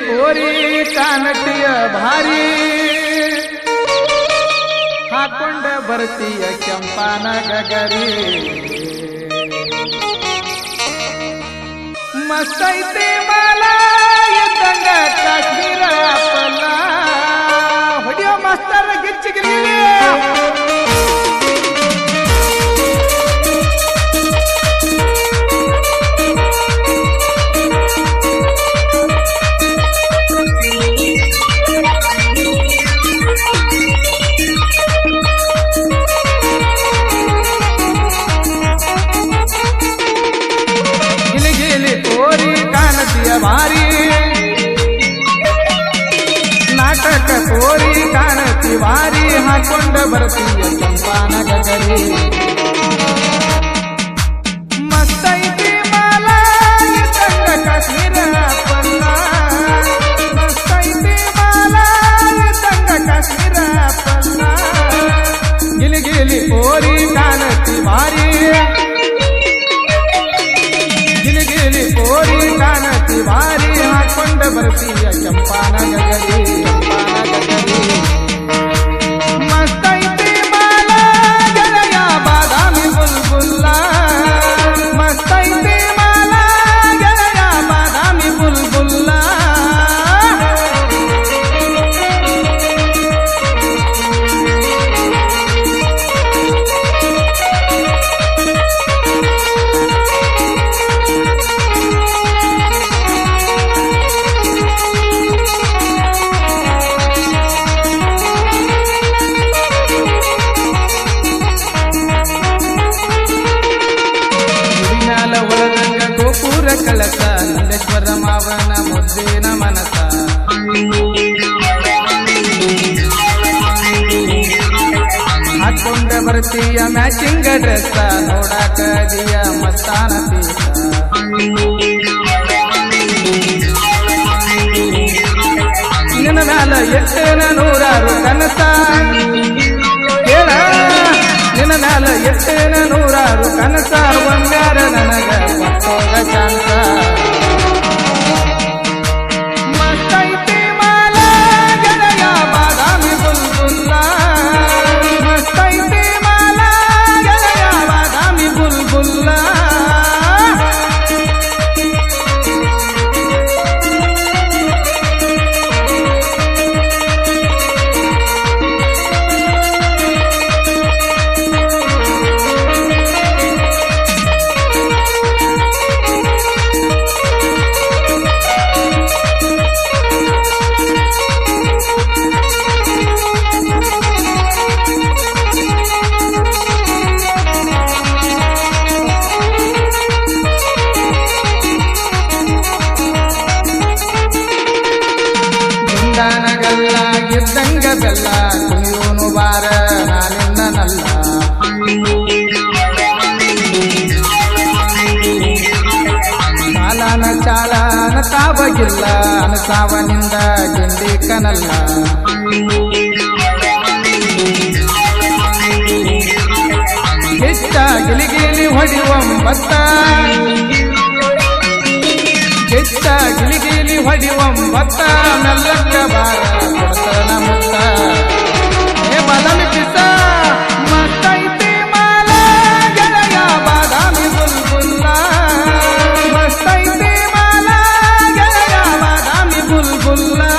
ಪೋರಿ ಕಾನಟಿಯ ಭಾರಿ ಹಾಕೊಂಡ ಬರ್ತೀಯ ಕೆಂಪಾನ ಗಗರಿ ಮಸ್ತೈತಿ ಮಾಲ ಹಾಕೊಂಡ ಬರ್ತೀಯ ಚಂಪಾನ ಕೋರಿ ಕಾಣತಿ ಬರ್ತೀಯ ಚಂಪಾನ ಹಾಕೊಂಡ ಮ್ಯಾಚಿಂಗ್ ಡ್ರೆಸ್, ನೋಡಾಕ ದಿಯ ಮಸ್ತಾನ ನಿನ್ನ ಮ್ಯಾಲ ಎಟ್ಟೇನ ನೂರಾರು ಕನಸ. ಕೇಳ ನಿನ್ನ ಮ್ಯಾಲ ಎಷ್ಟೇನ ನೂರಾರು ಕನಸ. ಬಂಗಾರ ನನಗ ನಾನಿನ್ನ ನಲ್ಲ ಕಾಲನ ಚಾಲನ ತಾವಗಿಲ್ಲ ಅನಸಾವನಿಂದ ಗಿಂಡಿ ಕನಲ್ಲ. ಹೆಚ್ಚ ಗಿಲಿಗಿಲಿ ಹೊಡಿವಂಬತ್ತ ಹೆಚ್ಚ ಗಿಲಿಗಿಲಿ ಹೊಡಿವಂಬತ್ತ ನಲ್ಲಕ್ಕ ಬಾರ. Love.